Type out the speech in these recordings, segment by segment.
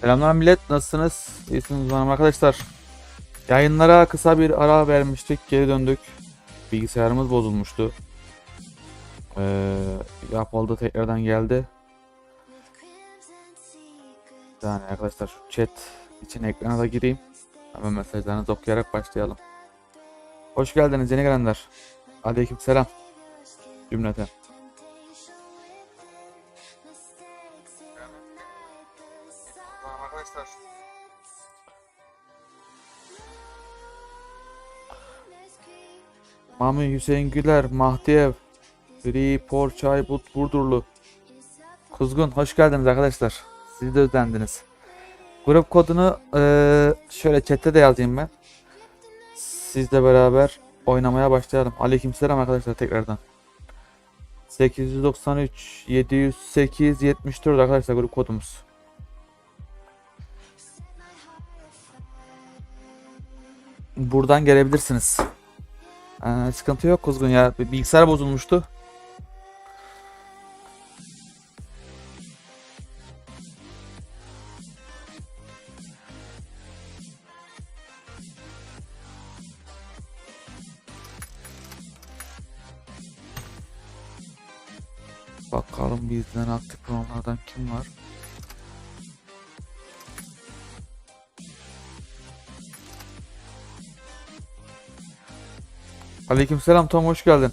Selamlar millet nasılsınız? İyisiniz umarım arkadaşlar. Yayınlara kısa bir ara vermiştik. Geri döndük. Bilgisayarımız bozulmuştu. Ee, yapıldı tekrardan geldi. Yani arkadaşlar şu chat için ekrana da gireyim. Hemen mesajlarınızı okuyarak başlayalım. Hoş geldiniz yeni gelenler. Aleyküm selam. Cümleten. Mami Hüseyin Güler, Mahdiyev, Gri, Porçay, But, Burdurlu. Kuzgun, hoş geldiniz arkadaşlar. Siz de özlendiniz. Grup kodunu eee, şöyle chatte de yazayım ben. Sizle beraber oynamaya başlayalım. Aleykümselam arkadaşlar tekrardan. 893 708 74 arkadaşlar grup kodumuz. Buradan gelebilirsiniz. Ee, sıkıntı yok Kuzgun ya. Bilgisayar bozulmuştu. Bakalım bizden aktif olanlardan kim var? Aleykümselam Tom hoş geldin.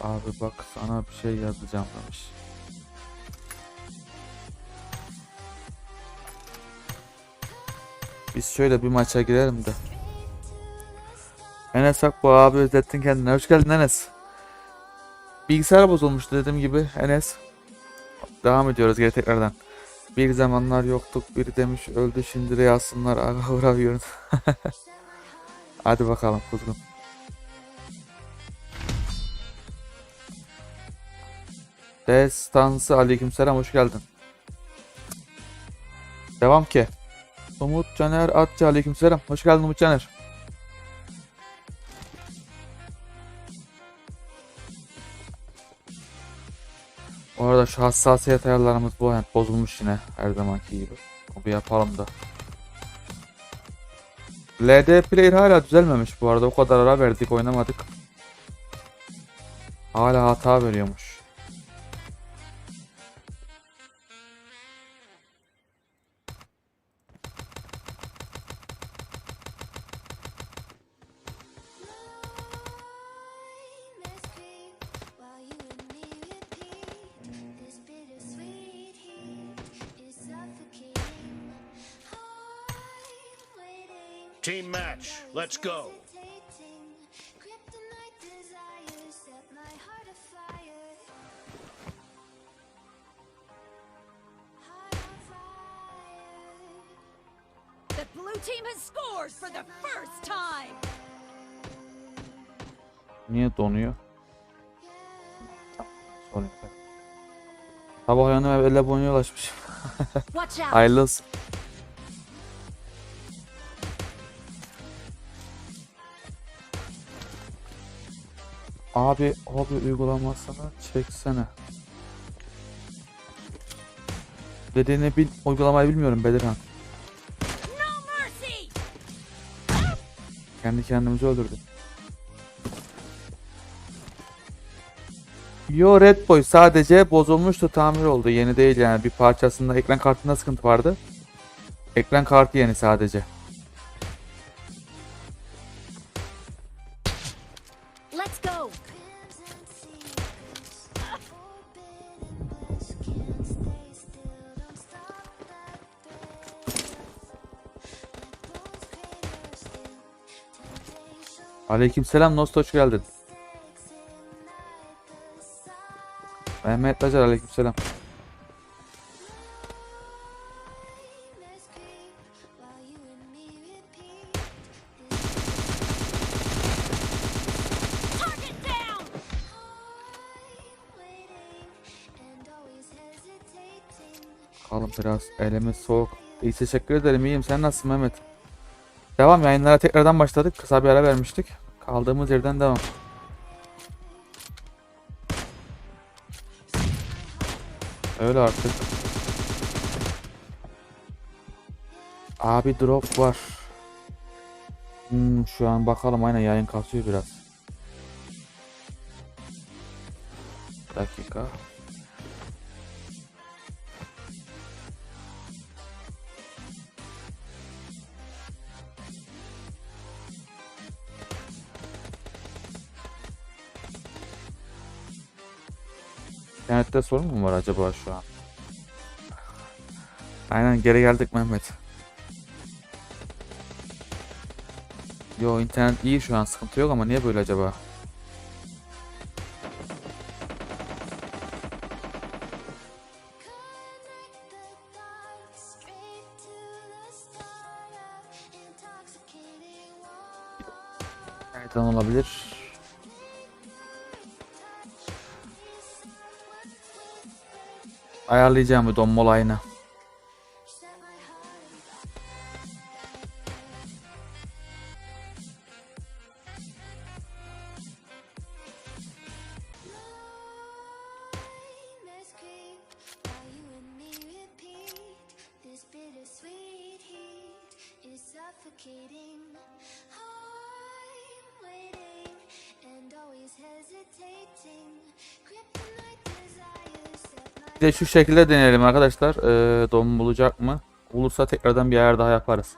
Abi bak sana bir şey yazacağım demiş. Biz şöyle bir maça girelim de. Enes Akbu abi özlettin kendini. Hoş geldin Enes. Bilgisayar bozulmuştu dediğim gibi Enes. Devam ediyoruz geri tekrardan. Bir zamanlar yoktuk. Biri demiş öldü şimdi rüyasınlar. Aga uğramıyoruz. Hadi bakalım kuzgun. Destansı aleykümselam hoş geldin. Devam ki. Umut Caner Atçı aleykümselam. Hoş geldin Umut Caner. Bu arada şu hassasiyet ayarlarımız bu yani bozulmuş yine her zamanki gibi. Onu yapalım da. LD Player hala düzelmemiş bu arada. O kadar ara verdik oynamadık. Hala hata veriyormuş. Let's go. The blue team has scored for the first time. Niye donuyor? Ben. Sabah uyandım ve 50 abone'ye ulaşmışım. Watch out. Hayırlı olsun. Abi hobi uygulamasını çeksene. Dediğini bil, uygulamayı bilmiyorum Bedirhan. Kendi kendimizi öldürdük. Yo Red Boy sadece bozulmuştu tamir oldu. Yeni değil yani bir parçasında ekran kartında sıkıntı vardı. Ekran kartı yeni sadece. Aleykümselam Nost hoş geldin. Mehmet Acar aleykümselam. Kalın biraz elimiz soğuk. İyi teşekkür ederim iyiyim sen nasılsın Mehmet? Devam yayınlara tekrardan başladık. Kısa bir ara vermiştik. Kaldığımız yerden devam. Öyle artık. Abi drop var. Hmm, şu an bakalım aynen yayın kasıyor biraz. Dakika. İnternette sorun mu var acaba şu an? Aynen geri geldik Mehmet. Yo internet iyi şu an sıkıntı yok ama niye böyle acaba? Nereden olabilir? Ayarlayacağım bu donma olayını. Set my Bir de şu şekilde deneyelim arkadaşlar. Ee, don bulacak mı? Bulursa tekrardan bir ayar daha yaparız.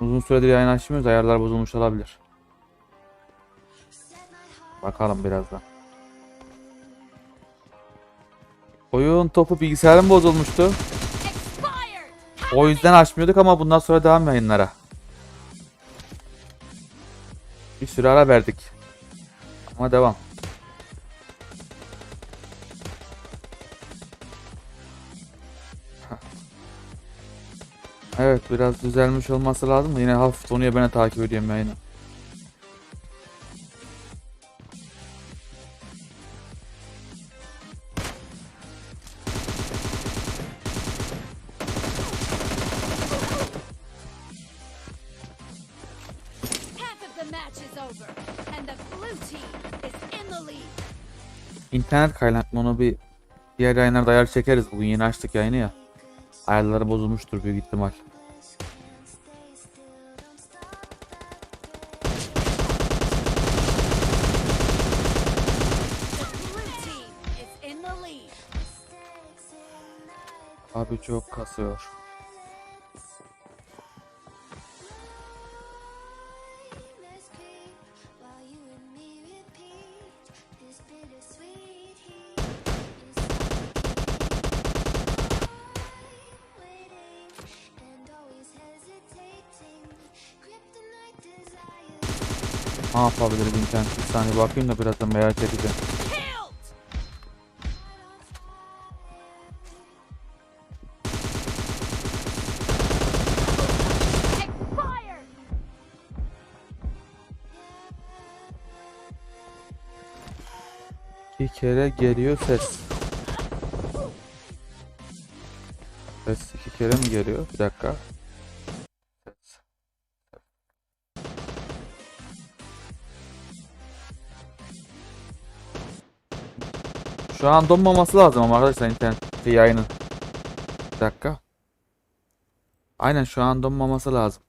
Uzun süredir yayın açmıyoruz. Ayarlar bozulmuş olabilir. Bakalım birazdan. Oyun topu bilgisayarım bozulmuştu. O yüzden açmıyorduk ama bundan sonra devam yayınlara. Bir süre ara verdik. Ama devam. Evet biraz düzelmiş olması lazım da yine hafif donuyor ben de takip ediyorum yayını. İnternet kaynaklı onu bir diğer yayınlarda ayar çekeriz. Bugün yeni açtık yayını ya. Ayarları bozulmuştur büyük ihtimal. Abi çok kasıyor. Ne yapabiliriz internet? Bir saniye bakayım da birazdan merak edeceğim. Bir kere geliyor ses. Ses iki kere mi geliyor? Bir dakika. Şu an donmaması lazım ama arkadaşlar internet yayının. Bir dakika. Aynen şu an donmaması lazım.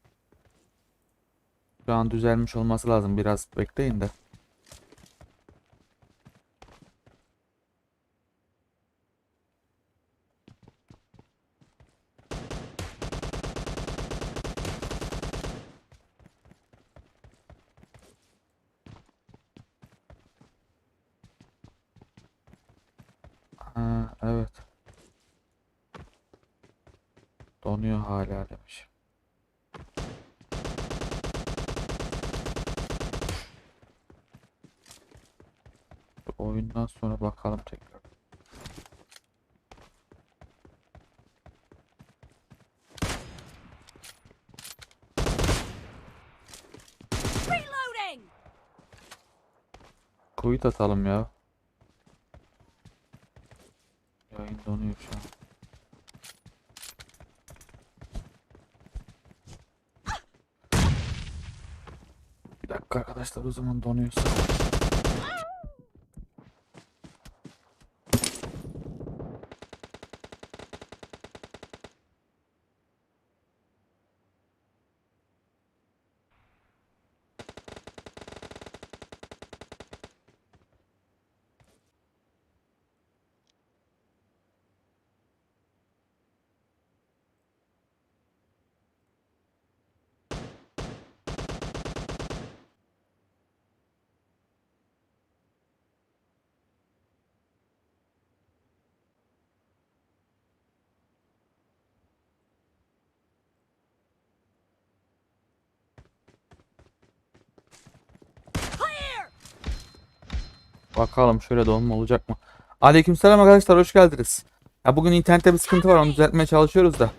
Şu an düzelmiş olması lazım. Biraz bekleyin de. Ha, evet. Donuyor hala demiş. Oyundan sonra bakalım tekrar. Reloading! Quit atalım ya. Yayın donuyor şu an. Arkadaşlar o zaman donuyorsa. Bakalım şöyle donma olacak mı? Aleykümselam arkadaşlar hoş geldiniz. Ya bugün internette bir sıkıntı var onu düzeltmeye çalışıyoruz da.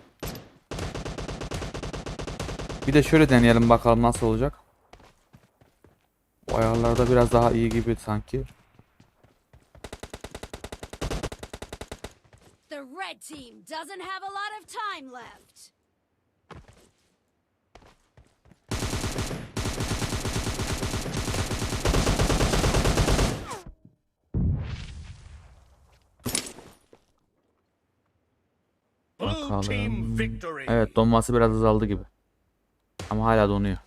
Bir de şöyle deneyelim bakalım nasıl olacak. Bu ayarlarda biraz daha iyi gibi sanki. The red team doesn't have a lot of time left. Blue Bakalım. Evet donması biraz azaldı gibi. Ama hala donuyor.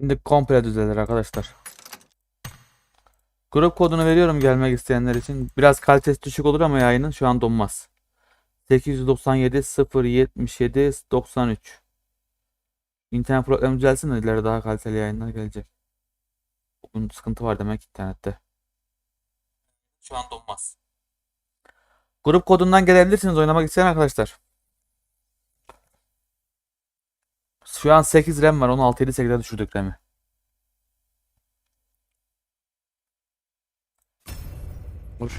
Şimdi komple düzelir arkadaşlar. Grup kodunu veriyorum gelmek isteyenler için. Biraz kalitesi düşük olur ama yayının şu an donmaz. 897 077 93 İnternet problemi düzelsin de ileride daha kaliteli yayınlar gelecek. Bugün sıkıntı var demek internette. Şu an donmaz. Grup kodundan gelebilirsiniz oynamak isteyen arkadaşlar. Şu an 8 RAM var. 16 7 8'e düşürdük RAM'i. Hoş.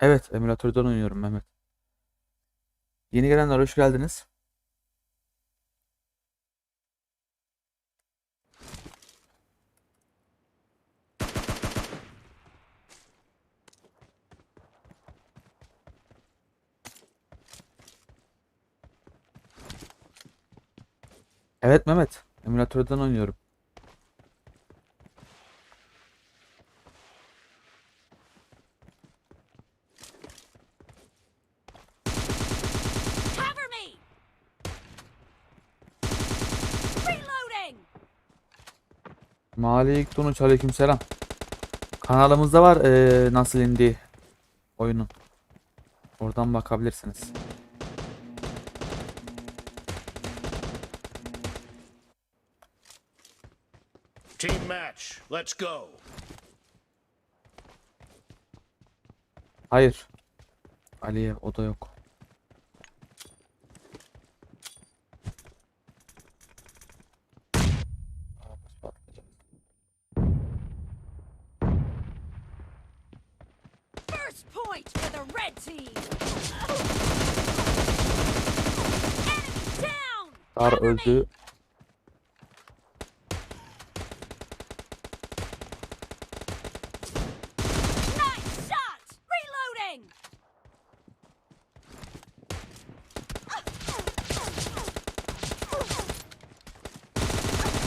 Evet, emülatörden oynuyorum Mehmet. Yeni gelenler hoş geldiniz. Evet Mehmet, emülatörden oynuyorum. Malik Tunuç aleykümselam. Kanalımızda var eee, nasıl indiği oyunun. Oradan bakabilirsiniz. Team match. Let's go. Hayır. Aliye o da yok. First point for the red team! Enemy down! Dar öldü. Nice shot! Reloading!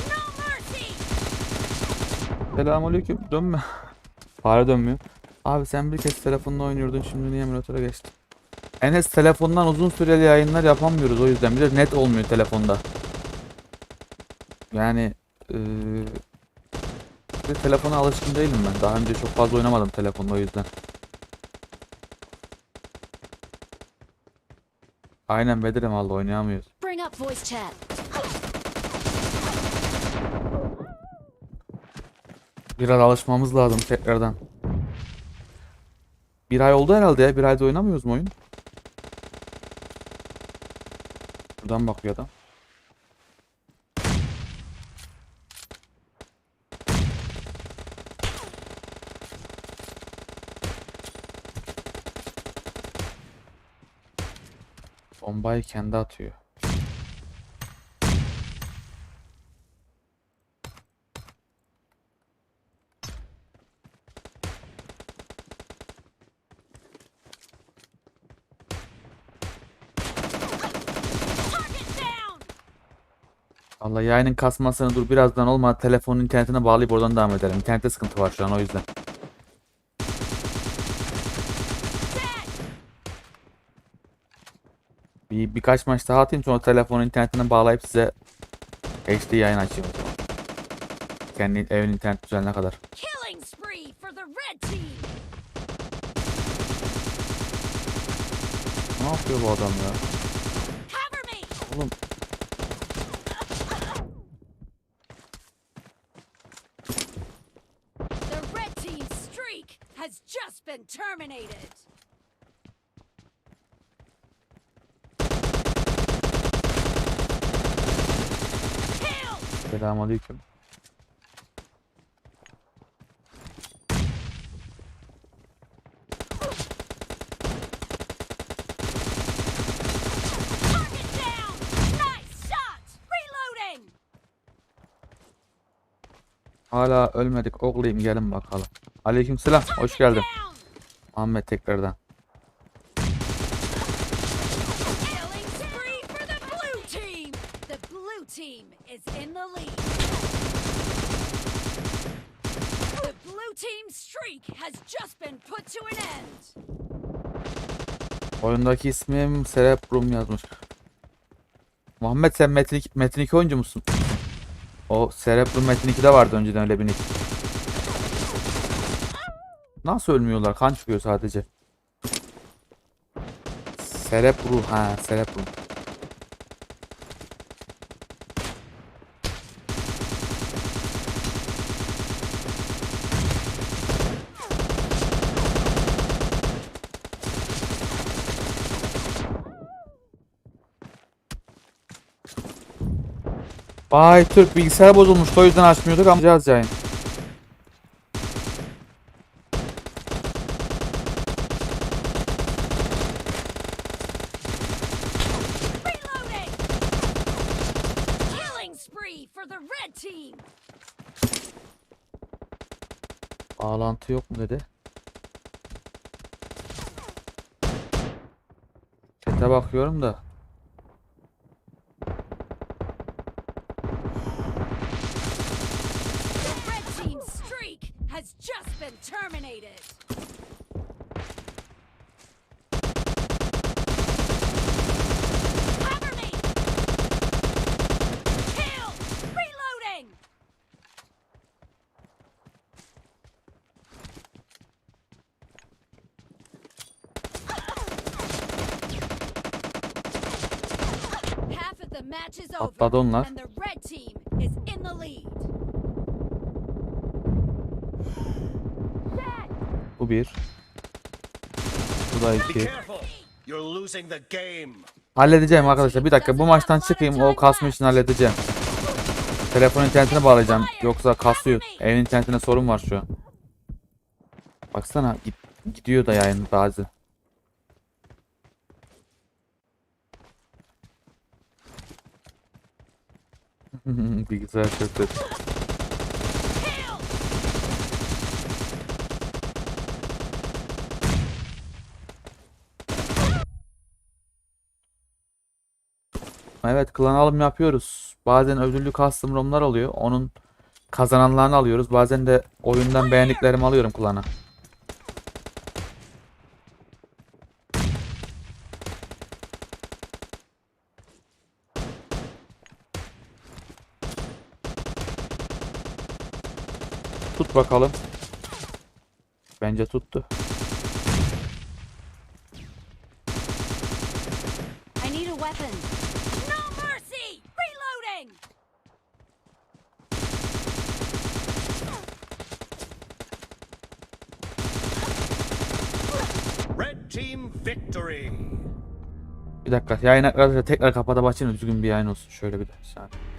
No mercy! Selamünaleyküm. Dönme. Fare dönmüyor. Abi sen bir kez telefonla oynuyordun şimdi niye emülatöre geçtin? Enes telefondan uzun süreli yayınlar yapamıyoruz o yüzden. Bir net olmuyor telefonda. Yani eee bir de telefona alışkın değilim ben. Daha önce çok fazla oynamadım telefonda o yüzden. Aynen Bedir'im valla oynayamıyoruz. Biraz alışmamız lazım tekrardan. Bir ay oldu herhalde ya. Bir ayda oynamıyoruz mu oyun? Buradan bakıyor adam. Bombayı kendi atıyor. Yayının kasmasını dur birazdan olmadı telefonun internetine bağlayıp oradan devam edelim. İnternette sıkıntı var şu an o yüzden. Bir, birkaç maç daha atayım sonra telefonun internetine bağlayıp size HD yayın açayım. o zaman. Kendi evin internet düzenine kadar. Ne yapıyor bu adam ya? Terminated. Kill! Selamünaleyküm. Target down! Nice shot! Reloading! Hala ölmedik. Oğlayım gelin bakalım. Aleykümselam. Hoş geldin. Ahmet tekrardan. Oyundaki ismim Cerebrum yazmış. Muhammed sen Metin 2, Metin 2 oyuncu musun? O Cerebrum Metin 2'de vardı önceden öyle bir nick. Nasıl ölmüyorlar? Kan çıkıyor sadece. Cerebrum ha Cerebrum. Vay Türk bilgisayar bozulmuş o yüzden açmıyorduk ama yayın. Reloading! Killing spree for the red team! Bağlantı yok mu dedi. Chat'e bakıyorum da. The red team's streak has just been terminated. Cover me! Kill! Reloading! Half of the match is over. Atladı onlar. And the red team is in the lead. Bu bir. Bu da Be iki. careful. You're losing the game. Halledeceğim arkadaşlar. Bir dakika bu maçtan çıkayım. O kasma işini halledeceğim. Telefon internetine bağlayacağım. Yoksa kasıyor. Evin internetine sorun var şu an. Baksana git- gidiyor da yayın bazı. Bilgisayar. Kill! Evet klan alım yapıyoruz. Bazen ödüllü custom ROM'lar oluyor. Onun kazananlarını alıyoruz. Bazen de oyundan beğendiklerimi alıyorum klana. Tut bakalım. Bence tuttu. I need a weapon. No mercy! Reloading! Red team victory. Bir dakika yayın arkadaşlar tekrar kapatıp açayım da düzgün bir yayın olsun. Şöyle bir de saniye.